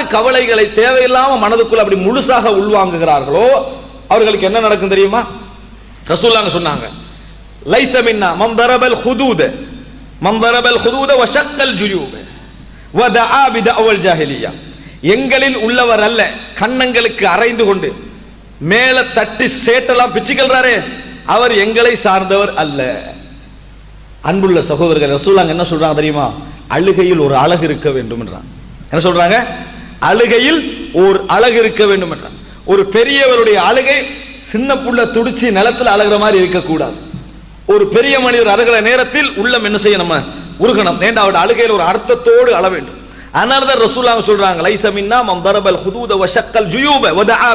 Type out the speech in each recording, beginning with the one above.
யாரு கவலைகளை தேவையில்லாம மனதுக்குள்ள அப்படி முழுசாக உள்வாங்குகிறார்களோ அவர்களுக்கு என்ன நடக்கும் தெரியுமா? ரசூல்லாங்க சொன்னாங்க லைச மின்னா மம் தரபல் ஹுதூத மம் தரபல் ஹுதூத வ ஷக்கல் ஜுயூப வ தஆ பிதஅவல் ஜாஹிலியா. எங்களில் உள்ளவர் அல்ல கண்ணங்களுக்கு அரைந்து கொண்டு மேல தட்டி சேட்டெல்லாம் பிச்சுக்கிறாரே அவர் எங்களை சார்ந்தவர் அல்ல. அன்புள்ள சகோதரர்கள் ரசூலாங்க என்ன சொல்றாங்க தெரியுமா? அழுகையில் ஒரு அழகு இருக்க வேண்டும் என்றான் என்ன சொல்றாங்க? அழுகையில் ஒரு அழகு இருக்க வேண்டும் என்றான் ஒரு பெரியவருடைய அழுகை சின்ன புள்ள துடிச்சு நிலத்துல அழகிற மாதிரி இருக்கக்கூடாது. ஒரு பெரிய மனிதர் அழுகிற நேரத்தில் உள்ளம் என்ன செய்ய நம்ம உருகணும். ஏண்டா அவருடைய அழுகையில் ஒரு அர்த்தத்தோடு அழ வேண்டும். அதனால தான் ரசூலாங்க சொல்றாங்க லைசமின்னா மம் தரபல் ஹுதூத வஷக்கல் ஜுயூப வ தஆ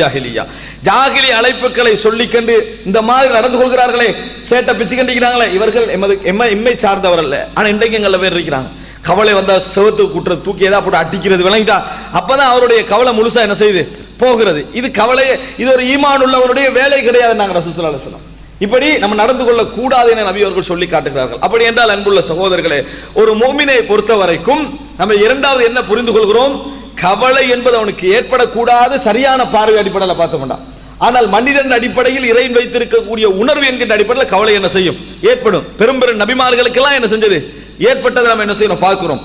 ஜாஹிலியா. ஜாகிலி அழைப்புகளை சொல்லிக்கண்டு இந்த மாதிரி நடந்து கொள்கிறார்களே சேட்டை பிச்சு கண்டிக்கிறாங்களே இவர்கள் எமது எம்மை சார்ந்தவர் அல்ல. ஆனால் இன்றைக்கு எங்களை பேர் இருக்கிறாங்க. கவலை வந்தா செவத்து கூட்டுறது தூக்கி ஏதா போட்டு அடிக்கிறது விளங்கிட்டா அப்பதான் அவருடைய கவலை முழுசா என்ன செய்யுது? போகிறது. இது கவலையே இது ஒரு ஈமான் உள்ளவருடைய வேலை கிடையாது நாங்கள் ரசூலுல்லாஹி அலைஹி இப்படி நம்ம நடந்து கொள்ள கூடாது என நபி அவர்கள் சொல்லி காட்டுகிறார்கள். அப்படி என்றால் அன்புள்ள சகோதரர்களே ஒரு மோமினை பொறுத்த வரைக்கும் நம்ம இரண்டாவது என்ன புரிந்து கொள்கிறோம்? கவலை என்பது அவனுக்கு ஏற்படக்கூடாது சரியான பார்வை அடிப்படையில் பார்த்தோம்டா ஆனால் மனிதன் அடிப்படையில் இறைவன் வைத்திருக்கக்கூடிய உணர்வு என்கின்ற அடிப்படையில் கவலை என்ன செய்யும்? ஏற்படும். பெரும் பெரும் நபிமார்களுக்கெல்லாம் என்ன செஞ்சது? ஏற்பட்டதை நம்ம என்ன செய்யணும்? பார்க்கிறோம்.